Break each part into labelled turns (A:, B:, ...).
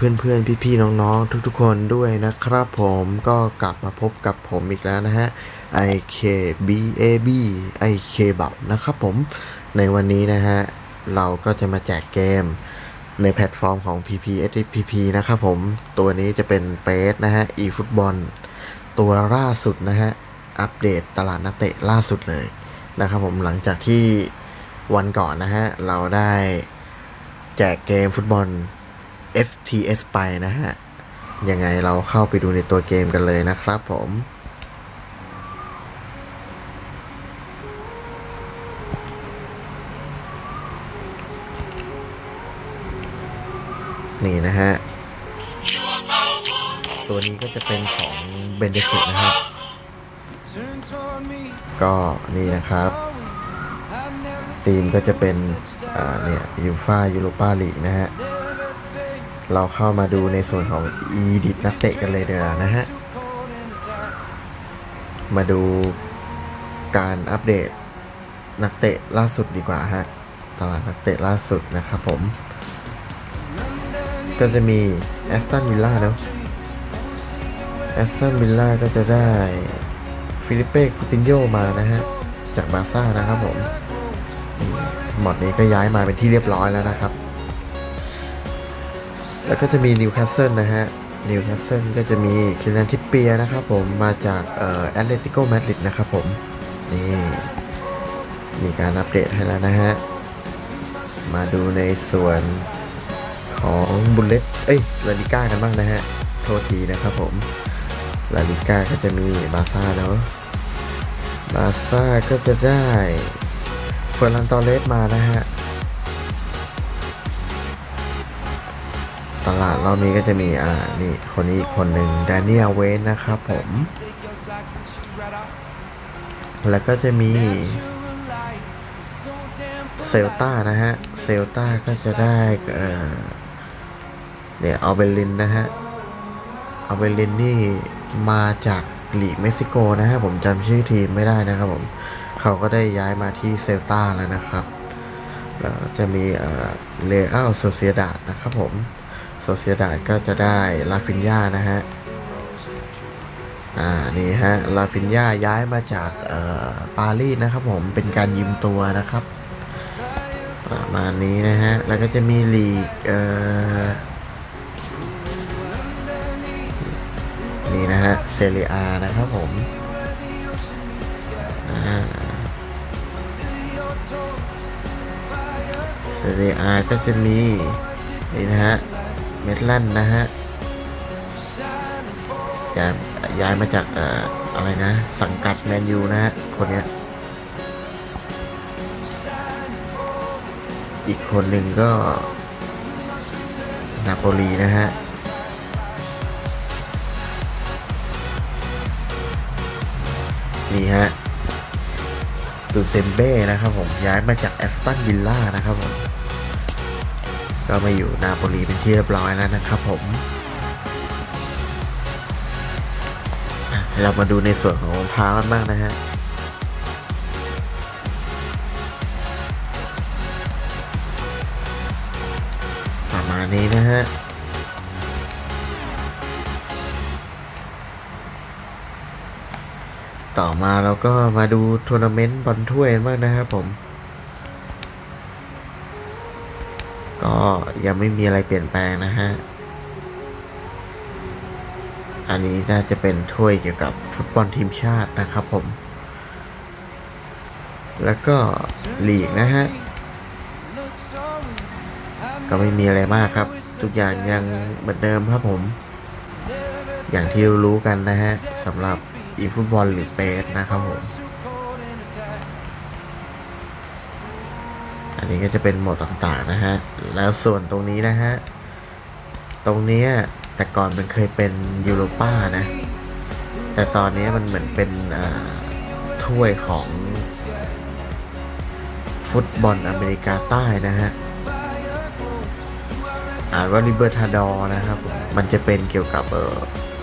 A: เพื่อนๆ พี่ๆ น้องๆ ทุกๆ คนด้วยนะครับผมก็กลับมาพบกับผมอีกแล้วนะฮะ IKBAB IK บับนะครับผมในวันนี้นะฮะ เราก็จะมาแจกเกมในแพลตฟอร์มของ PPSPP นะครับผมตัวนี้จะเป็นเปสนะฮะ eFootball ตัวล่าสุดนะฮะ อัปเดตตลาดนักเตะล่าสุดเลยนะครับผมหลังจากที่วันก่อนนะฮะ เราได้แจกเกมฟุตบอล FTS ไปนะฮะ ยังไงเราเข้าไปดูในตัวเกมกันเลยนะครับผมนี่นะฮะ ตัวนี้ก็จะเป็นของเบนเดสิตนะครับ ก็นี่นะครับทีมก็จะเป็นเนี่ยยูฟายูโรปาลีกนะฮะ เราเข้ามาดูในส่วนของ e d i t นักเตะกันเลยเดี๋ยวนะฮะ มาดูการอัปเดตนักเตะล่าสุดดีกว่าฮะ ตลาดนักเตะล่าสุดนะครับผม ก็จะมีแอสตันวิลล่าเนาะแอสตันวิลล่าก็จะได้ฟิลิปเป้คูตินโยมานะฮะ จากบาซ่านะครับผมหมดนี้ก็ย้ายมาเป็นที่เรียบร้อยแล้วนะครับ แล้วก็จะมีนิวคาสเซิลนะฮะนิวคาสเซิลก็จะมีคิรันทิปเปียนะครับผมมาจากเอ่อแอตเลติโกมาดริดนะครับผม นี่ มีการอัปเดตให้แล้วนะฮะ มาดูในส่วนของบุลเลตเอ้ยลาลิก้ากันบ้างนะฮะ โทษทีนะครับผมลาลิก้าก็จะมีบาซ่าเนาะบาซ่าก็จะได้เฟอร์นันตอเรสมานะฮะ ตลาดรอบนี้ก็จะมีอ่านี่คนนี้อีกคนหนึ่งแดเนียลเวนนะครับผม แล้วก็จะมีเซลตานะฮะ เซลตาก็จะได้เอ่อเนี่ยเอาเบลินนะฮะเอาเบลินนี่มาจากลีกเม็กซิโกนะฮะผมจำชื่อทีมไม่ได้นะครับผม เขาก็ได้ย้ายมาที่เซลตาแล้วนะครับแล้วจะมีเอ่อเลอัลโซเซียดาดนะครับผม ซเซียดาดก็จะได้ลาฟินยานะฮะ อ่า นี่ฮะ ลาฟินยาย้ายมาจากเอ่อปารีสนะครับผม เป็นการยืมตัวนะครับ ประมาณนี้นะฮะ แล้วก็จะมีลีกเอ่อนี่นะฮะ เซเรียนะครับผม อ่าเซเรียก็จะมีนี่นะฮะ มดลันนะฮะย้ายย้ายมาจากเอ่ออะไรนะ สังกัดแมนยูนะฮะ คนเนี้ย อีกคนหนึ่งก็ นาโปลีนะฮะนี่ฮะดูเซมเบ้นะครับผมย้ายมาจากแอสตันวิลล่านะครับผม ก็มาอยู่นาโปลีเป็นที่เรียบร้อยแล้วนะครับผม เรามาดูในส่วนของรองเท้ากันบ้างนะฮะประมาณนี้นะฮะต่อมาเราก็มาดูทัวร์นาเมนต์บอลถ้วยบ้างนะครับผม ก็ยังไม่มีอะไรเปลี่ยนแปลงนะฮะ อันนี้น่าจะเป็นถ้วยเกี่ยวกับฟุตบอลทีมชาตินะครับผม แล้วก็ลีกนะฮะ ก็ไม่มีอะไรมากครับ ทุกอย่างยังเหมือนเดิมครับผม อย่างที่รู้กันนะฮะสำหรับอีฟุตบอลหรือเปสนะครับผม นนี้ก็จะเป็นโหมดต่างๆนะฮะ แล้วส่วนตรงนี้นะฮะ ตรงนี้แต่ก่อนมันเคยเป็นยูโรป้านะ แต่ตอนนี้มันเหมือนเป็นถ้วยของ ฟุตบอลอเมริกาใต้นะฮะ อ่านว่าลิเบอร์ทาดอนะครับ มันจะเป็นเกี่ยวกับ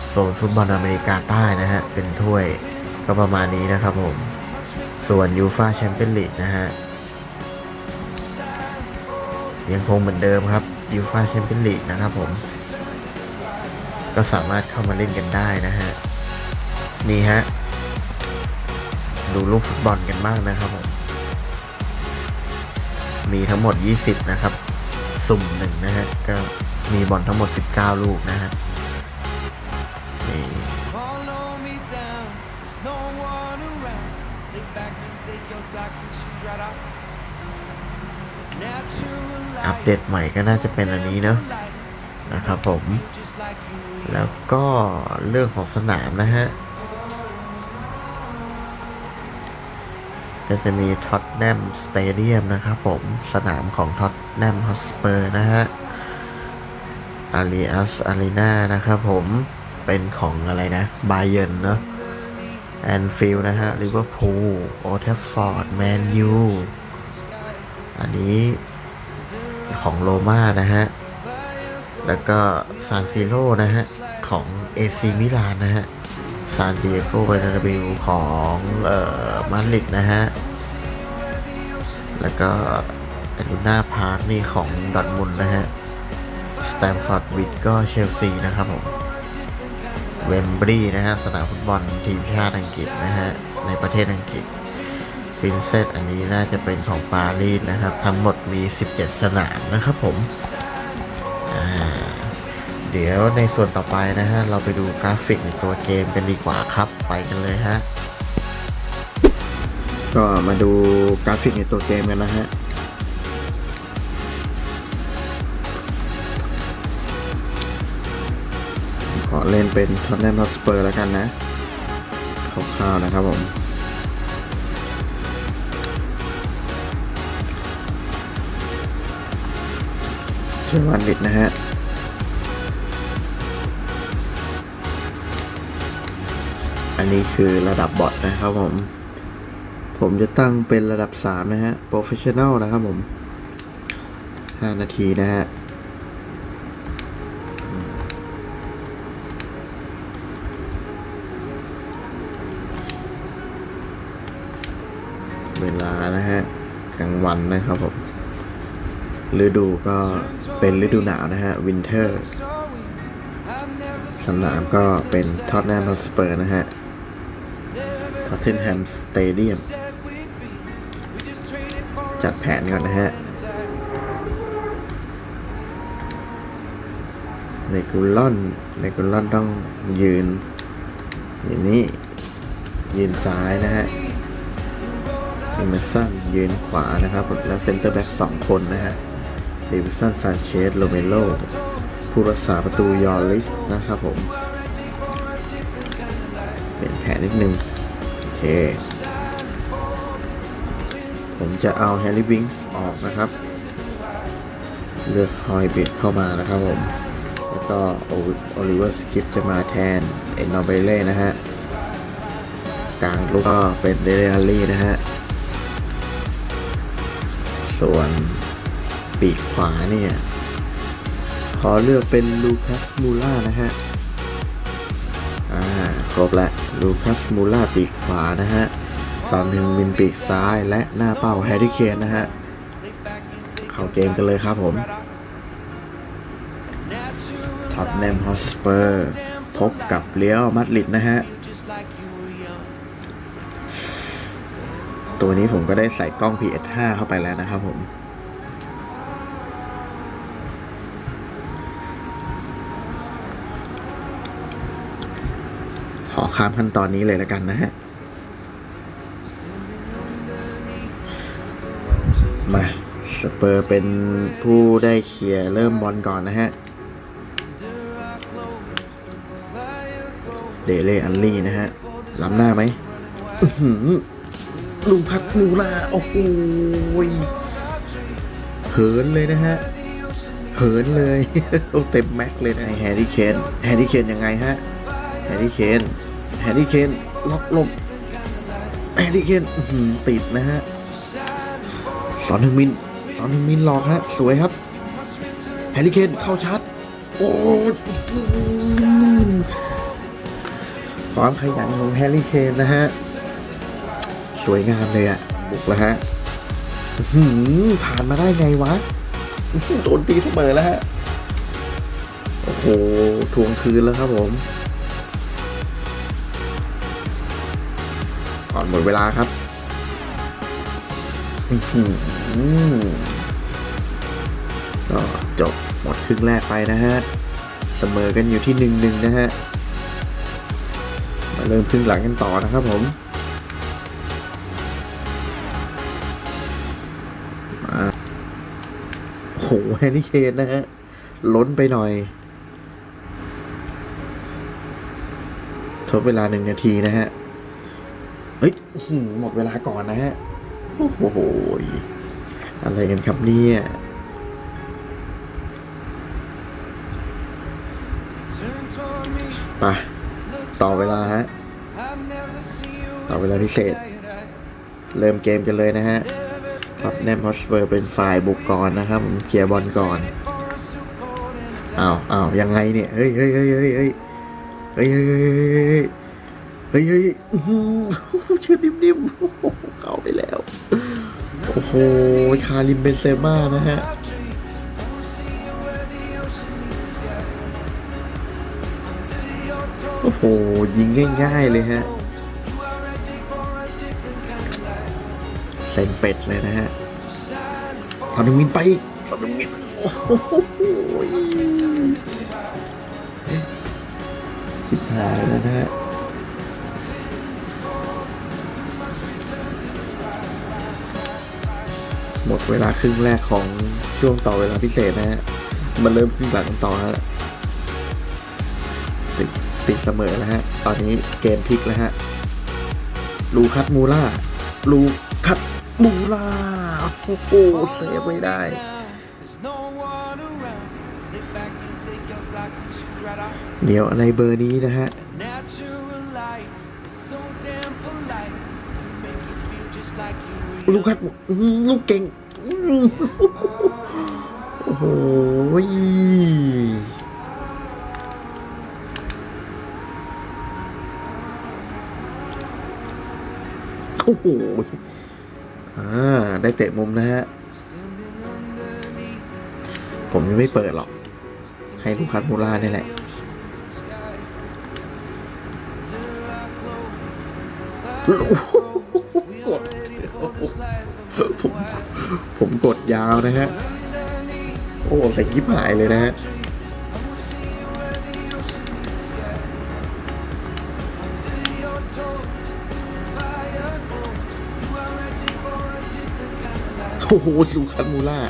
A: โซนฟุตบอลอเมริกาใต้นะฮะ เป็นถ้วยก็ประมาณนี้นะครับผม ส่วนยูฟาแชมเปี้ยนลีกนะฮะ ยังคงเหมือนเดิมครับยูฟาแชมเปี้ยนลีกนะครับผม ก็สามารถเข้ามาเล่นกันได้นะฮะ นี่ฮะ ดูลูกฟุตบอลกันบ้างนะครับผม มีทั้งหมด 20 นะครับ สุ่มหนึ่งนะฮะ ก็มีบอลทั้งหมด 19 ลูกนะฮะ เดตใหม่ก็น่าจะเป็นอันนี้เนอะนะครับผม แล้วก็เรื่องของสนามนะฮะ ก็จะมีท็อตแนมสเตเดียมนะครับผม สนามของท็อตแนมฮอสเปอร์นะฮะอารีอัสอารีนานะครับผมเป็นของอะไรนะบาเยนเนอะแอนฟิลนะฮะลิเวอร์พูลโอเทฟฟอร์ดแมนยูอันนี้ ของโรม่านะฮะ แล้วก็ซานซิโร่นะฮะ ของเอซีมิลานนะฮะ ซานดิเอโกเบอร์นาบิลของเอ่อมาดริดนะฮะ แล้วก็อลูน่าพาร์คนี่ของดอทมุนนะฮะ สแตมฟอร์ดวิดก็เชลซีนะครับผมเวมบรีนะฮะ สนามฟุตบอลทีมชาติอังกฤษนะฮะ ในประเทศอังกฤษ ฟินเซตอันนี้น่าจะเป็นของปารีสนะครับ ทั้งหมดมี 17 สนามนะครับผม เดี๋ยวในส่วนต่อไปนะฮะ เราไปดูกราฟิกในตัวเกมกันดีกว่าครับ ไปกันเลยฮะ ก็มาดูกราฟิกในตัวเกมกันนะฮะขอเล่นเป็นท็อตแนมฮอสเปอร์แล้วกันนะคร่าวๆนะครับผม เจอวันลิดนะฮะอันนี้คือระดับบอทนะครับผม ผมจะตั้งเป็นระดับ 3 นะฮะ Professional นะครับผม 5 นาทีนะฮะ เวลานะฮะ กลางวันนะครับผม ฤดูก็เป็นฤดูหนาวนะฮะ Winter สนามก็เป็นท็อตแนมฮอสเปอร์นะฮะท็อตเทนแฮมสเตเดียมจัดแผนก่อนนะฮะเลกูลอนเลกูลอนต้องยืนอย่างนี้ ยืนซ้ายนะฮะอิมเมอร์สันยืนขวานะครับ แล้วเซนเตอร์แบ็กสองคนนะฮะ เดวิสันซานเชสโรเมโลผู้รักษาประตูยอริสนะครับผม เป็นแผนนิดนึง โอเค ผมจะเอาแฮร์รี่วิงส์ออกนะครับ เลือกฮอยเบดเข้ามานะครับผม แล้วก็โอลิเวอร์สกิปจะมาแทน เอ็นนอเบเล่นะฮะกลางลูกก็เป็นเดเรลลี่นะฮะ ส่วน ปีกขวาเนี่ย ขอเลือกเป็นลูคัสมูล่านะฮะ อ่า ครบแล้วลูคัสมูล่าปีกขวานะฮะซอนหนึ่งมินปีกซ้ายและหน้าเป้าแฮร์รี่เคนนะฮะ เข้าเกมกันเลยครับผมท็อตแนมฮอสเปอร์พบกับเลี้ยวมัดริดนะฮะ ตัวนี้ผมก็ได้ใส่กล้อง PS5 เข้าไปแล้วนะครับผม ขอข้ามขั้นตอนนี้เลยแล้วกันนะฮะ มาสเปอร์เป็นผู้ได้เคลียร์เริ่มบอลก่อนนะฮะ เดเล่อันลี่นะฮะ ล้ำหน้าไหมอื้อหือลุงพัดมูลาโอ้โหยเหินเลยนะฮะ เหินเลยโอ้เต็มแม็กเลยนะแฮร์รี่เคนแฮร์รี่เคนยังไงฮะแฮร์รี่เคน แฮร์รี่เคนล็อกลบแฮร์รี่เคนอื้อหือติดนะฮะสอนหนึ่งมินสอนหนึ่งมินหลอกฮะสวยครับแฮร์รี่เคนเข้าชัดโอ้ความขยันของแฮร์รี่เคนนะฮะ สวยงามเลยอะบุกแล้วฮะผ่านมาได้ไงวะโดนตีเสมอแล้วฮะ โอ้โหทวงคืนแล้วครับผม ก่อนหมดเวลาครับอือหือก็จบหมดครึ่งแรกไปนะฮะ เสมอกันอยู่ที่หนึ่งหนึ่งนะฮะ มาเริ่มครึ่งหลังกันต่อนะครับผมโอ้โหแฮนนี่เคนนะฮะ ล้นไปหน่อย ทดเวลาหนึ่งนาทีนะฮะ ฮ้ยหมดเวลาก่อนนะฮะ โอ้โห อะไรกันครับเนี่ยป
B: look
A: ต่อเวลาฮะ ต่อเวลาพิเศษ เริ่มเกมกันเลยนะฮะท็อตแนมฮอสเปอร์เป็นฝ่ายบุกก่อนนะครับผมเคลียร์บอลก่อนอ้าวอ้าวยังไงเนี่ย เฮ้ยเฮ้ยเฮ้ยเฮ้ยเฮ้ยเฮ้ยเฮ้ยเฮ้ยเฮ้ย เฮ้ยอื้อหือเชื่อนิ่มๆเข้าไปแล้ว โอ้โห คาริมเบนเซม่านะฮะโอ้โห ยิงง่าย ๆ เลยฮะเซนเป็ดเลยนะฮะซอนนึงมินไปอีกซอนนึงมินโอ้โหสิบหายแล้วนะฮะ หมดเวลาครึ่งแรกของช่วงต่อเวลาพิเศษนะฮะมาเริ่มครึ่งหลังต่อฮะติดติดเสมอแล้วฮะ ตอนนี้เกมพลิกแล้วฮะ ลูคัตมูล่า ลูคัตมูล่า โอ้โหเซฟไว้ได้ เดี๋ยวอะไรเบอร์นี้นะฮะ ลูกคัดลูกเก่ง โอ้โหโอ้โหอ่า ได้เตะมุมนะฮะ ผมยังไม่เปิดหรอก ให้ลูกคัดมูล่านี่แหละโอ้ ผมผมกดยาวนะฮะ โอ้ใส่กิ๊บหายเลยนะฮะโอ้โหลูคันมูล่า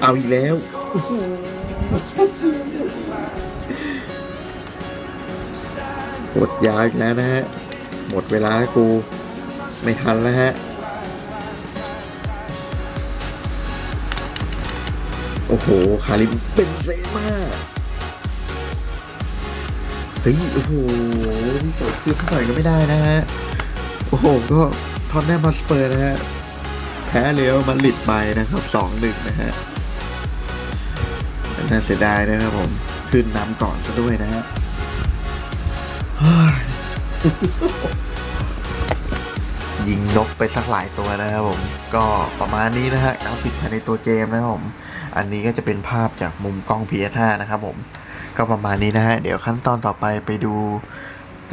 A: เอาอีกแล้วหือกดยาวอีกแล้วนะฮะ หมดเวลาแล้วกู ไม่ทันแล้วฮะ โอ้โห คาริมเป็นเซมาเฮ้ย โอ้โหนี่สดคือเท่าไหร่ก็ไม่ได้นะฮะ โอ้โห ก็ทอนแนมมาสเปอร์นะฮะ แพ้เรียวมาลิดไปนะครับสองหนึ่งนะฮะ น่าเสียดายนะครับผม ขึ้นนำก่อนซะด้วยนะฮะ ยิงนกไปสักหลายตัวนะครับผม ก็ประมาณนี้นะฮะกราฟิกภายในตัวเกมนะครับผม อันนี้ก็จะเป็นภาพจากมุมกล้อง PS5 นะครับผม ก็ประมาณนี้นะฮะ เดี๋ยวขั้นตอนต่อไปไปดู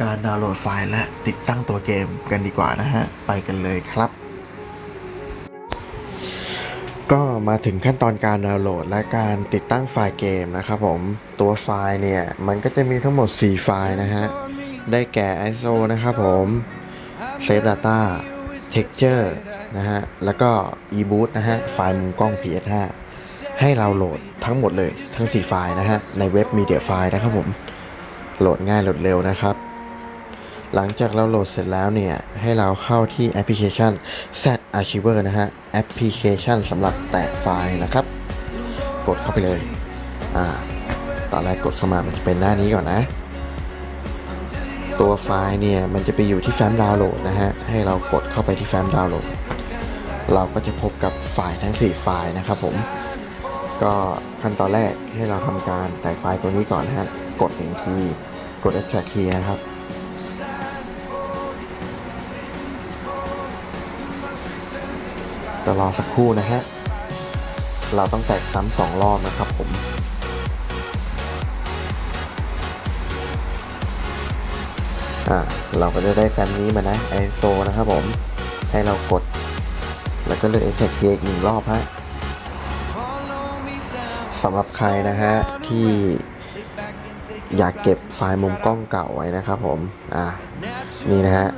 A: การดาวน์โหลดไฟล์และติดตั้งตัวเกมกันดีกว่านะฮะ ไปกันเลยครับก็มาถึงขั้นตอนการดาวน์โหลดและการติดตั้งไฟล์เกมนะครับผม ตัวไฟล์เนี่ย มันก็จะมีทั้งหมด 4 ไฟล์นะฮะ ได้แก่ ISO นะครับผม Save Data Texture นะฮะ แล้วก็ eBoot นะฮะ ไฟล์มุมกล้อง PS5 ให้เราโหลดทั้งหมดเลย ทั้ง 4 ไฟล์นะฮะ ในเว็บ Media File นะครับผม โหลดง่ายโหลดเร็วนะครับ หลังจากเราโหลดเสร็จแล้วเนี่ย ให้เราเข้าที่แอปพลิเคชัน Z Archiver นะฮะ แอปพลิเคชันสำหรับแตกไฟล์นะครับ กดเข้าไปเลย อ่า ตอนแรกกดเข้ามามันจะเป็นหน้านี้ก่อนนะ ตัวไฟล์เนี่ยมันจะไปอยู่ที่แฟ้มดาวน์โหลดนะฮะ ให้เรากดเข้าไปที่แฟ้มดาวน์โหลด เราก็จะพบกับไฟล์ทั้ง 4 ไฟล์นะครับผม ก็ขั้นตอนแรกให้เราทำการแตกไฟล์ตัวนี้ก่อนนะฮะ กดหนึ่งที กด extract key นะครับ แตก็รอสักครู่นะฮะ เราต้องแตกซ้ำสองรอบนะครับผม อ่าเราก็จะได้แฟ้มนี้มานะ ISO นะครับผม ให้เรากด แล้วก็เลือก Extract Key อีกหนึ่งรอบฮะสำหรับใครนะฮะ ที่อยากเก็บไฟล์มุมกล้องเก่าไว้นะครับผม อ่า นี่นะฮะ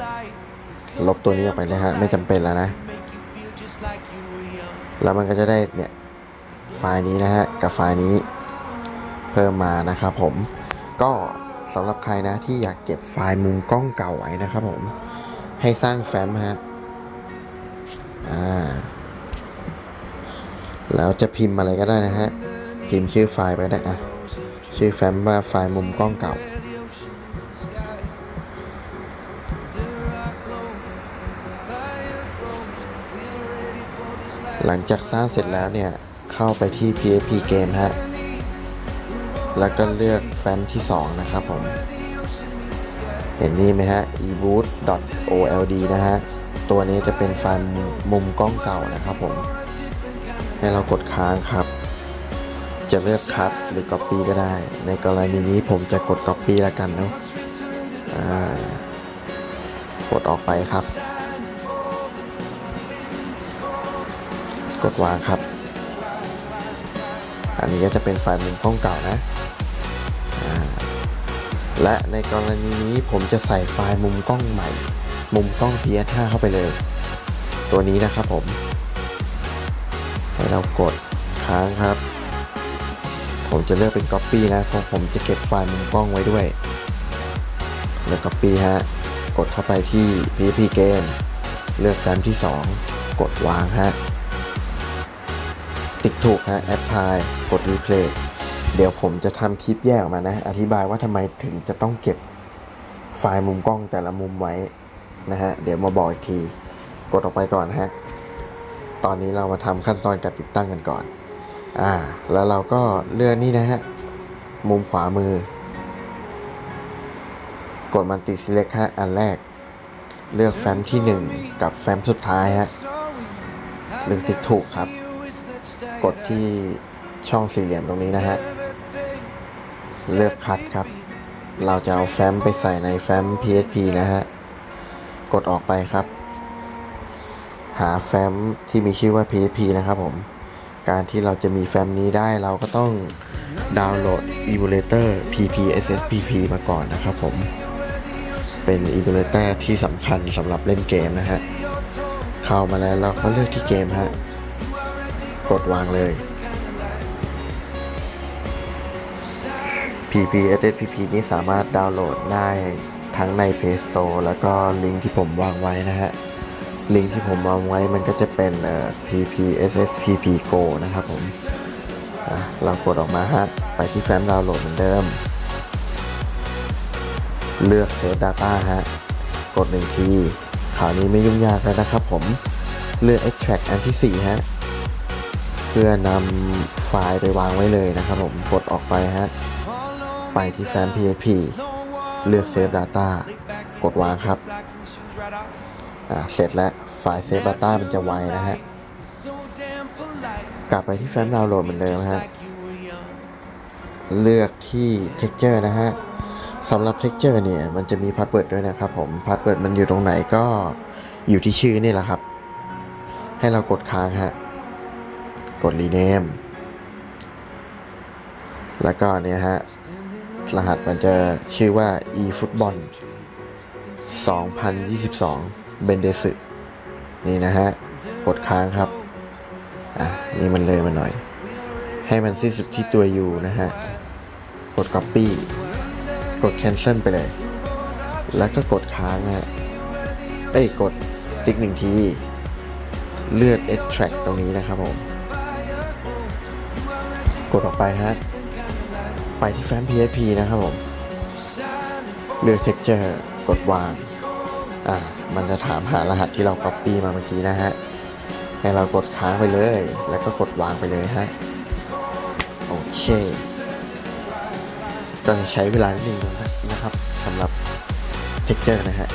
A: ลบตัวนี้ออกไปเลยฮะ ไม่จำเป็นแล้วนะ แล้วมันก็จะได้เนี่ย ไฟล์นี้นะฮะ กับไฟล์นี้เพิ่มมานะครับผม ก็ สำหรับใครนะที่อยากเก็บไฟล์มุมกล้องเก่าไว้นะครับผม ให้สร้างแฟ้มฮะอ่าแล้วจะพิมพ์อะไรก็ได้นะฮะ พิมพ์ชื่อไฟล์ไปได้อะชื่อแฟ้มว่าไฟล์มุมกล้องเก่า หลังจากสร้างเสร็จแล้วเนี่ย เข้าไปที่ PHP Game ฮะ แล้วก็เลือกแฟ้มที่ 2 นะครับผม เห็นนี่ไหมฮะ eboot.old นะฮะ ตัวนี้จะเป็นไฟล์มุมกล้องเก่านะครับผม ให้เรากดค้างครับ จะเลือกคัดหรือ Copy ก็ได้ ในกรณีนี้ผมจะกด Copy แล้วกันเนาะกดออกไปครับ กดวางครับ อันนี้ก็จะเป็นไฟล์มุมกล้องเก่านะ และในกรณีนี้ผมจะใส่ไฟล์มุมกล้องใหม่ มุมกล้อง PS5 เข้าไปเลย ตัวนี้นะครับผม ให้เรากดค้างครับ ผมจะเลือกเป็น Copy นะเพราะผมจะเก็บไฟล์มุมกล้องไว้ด้วยเลือก Copy ฮะ กดเข้าไปที่ PHP Game เลือกแฟ้มที่ 2 กดวางฮะ ติ๊กถูกฮะ Apply กด Replay เดี๋ยวผมจะทำคลิปแยกออกมานะ อธิบายว่าทำไมถึงจะต้องเก็บไฟล์มุมกล้องแต่ละมุมไว้นะฮะ เดี๋ยวมาบอกอีกที กดออกไปก่อนฮะ ตอนนี้เรามาทำขั้นตอนการติดตั้งกันก่อน อ่า แล้วเราก็เลือกนี่นะฮะ มุมขวามือ กดมันติ select ฮะ อันแรก เลือกแฟ้มที่ 1 กับแฟ้มสุดท้ายฮะเลือกติ๊กถูกครับ กดที่ช่องสี่เหลี่ยมตรงนี้นะฮะ เลือกคัดครับ เราจะเอาแฟ้มไปใส่ในแฟ้ม PHP นะฮะ กดออกไปครับ หาแฟ้มที่มีชื่อว่า PHP นะครับผม การที่เราจะมีแฟ้มนี้ได้เราก็ต้องดาวน์โหลด emulator PPSSPP มาก่อนนะครับผม เป็น emulator ที่สำคัญสำหรับเล่นเกมนะฮะ เข้ามาแล้วเราก็เลือกที่เกมฮะ กดวางเลย PPSSPP นี้สามารถดาวน์โหลดได้ทั้งใน Play Store แล้วก็ลิงก์ที่ผมวางไว้นะฮะ ลิงก์ที่ผมวางไว้มันก็จะเป็นเอ่อ PPSSPP Go นะครับผมอะเรากดออกมาฮะ ไปที่แฟ้มดาวน์โหลดเหมือนเดิม เลือก Save Data ฮะ กดหนึ่งทีคราวนี้ไม่ยุ่งยากแล้วนะครับผม เลือก Extract อันที่ 4 ฮะ เพื่อนำไฟล์ไปวางไว้เลยนะครับผม กดออกไปฮะ ไปที่แฟ้ม PHP เลือก Save Data กดวางครับ อ่า เสร็จแล้วไฟล์ Save Data มันจะไวนะฮะ กลับไปที่แฟ้มดาวน์โหลดเหมือนเดิมฮะ เลือกที่ Texture นะฮะสำหรับ Texture เนี่ยมันจะมีพาสเวิร์ดด้วยนะครับผมพาสเวิร์ดมันอยู่ตรงไหนก็อยู่ที่ชื่อนี่แหละครับ ให้เรากดค้างฮะ กด rename แล้วก็เนี่ยฮะ รหัสมันจะชื่อว่า eFootball 2022 เบนเดสึนี่นะฮะกดค้างครับ อะ นี่มันเลยมาหน่อย ให้มันสิ้นสุดที่ตัว U นะฮะ กด Copy กด Cancel ไปเลย แล้วก็กดค้างฮะ เอ้ย กดติ๊กหนึ่งที เลือก Extract ตรงนี้นะครับผม กดออกไปฮะ ไปที่แฟ้ม PHP นะครับผม เลือก Texture กดวาง อ่า มันจะถามหารหัสที่เรา Copy มาเมื่อกี้นะฮะ ให้เรากดค้างไปเลย แล้วก็กดวางไปเลยฮะ โอเค ก็จะใช้เวลานิดนึงนะครับสำหรับ Texture นะฮะ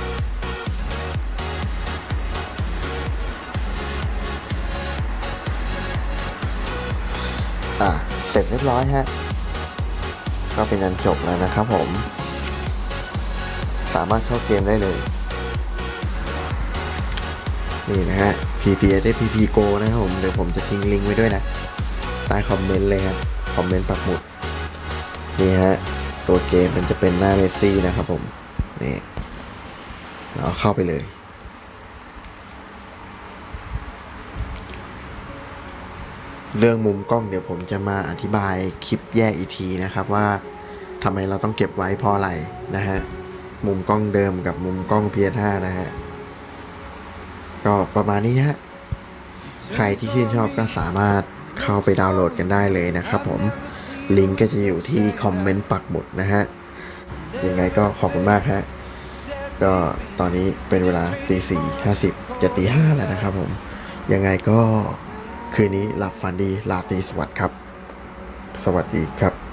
A: อะเสร็จเรียบร้อยฮะ ก็เป็นอันจบแล้วนะครับผม สามารถเข้าเกมได้เลย นี่นะฮะ PP ได้ PP Go นะครับผม เดี๋ยวผมจะทิ้งลิงก์ไว้ด้วยนะ ใต้คอมเมนต์เลยครับ คอมเมนต์ปักหมุด นี่ฮะ ตัวเกมมันจะเป็นหน้าเมซี่นะครับผม นี่เราเข้าไปเลย เรื่องมุมกล้องเดี๋ยวผมจะมาอธิบายคลิปแยกอีกทีนะครับว่าทำไมเราต้องเก็บไว้เพราะอะไรนะฮะมุมกล้องเดิมกับมุมกล้อง PS5 นะฮะก็ประมาณนี้ฮะใครที่ชื่นชอบก็สามารถเข้าไปดาวน์โหลดกันได้เลยนะครับผมลิงก์ก็จะอยู่ที่คอมเมนต์ปักหมุดนะฮะยังไงก็ขอบคุณมากฮะก็ตอนนี้เป็นเวลาตีสี่ห้าสิบจะตีห้าแล้วนะครับผมยังไงก็ คืนนี้หลับฝันดีลาตรีสวัสดิ์ครับ สวัสดีครับ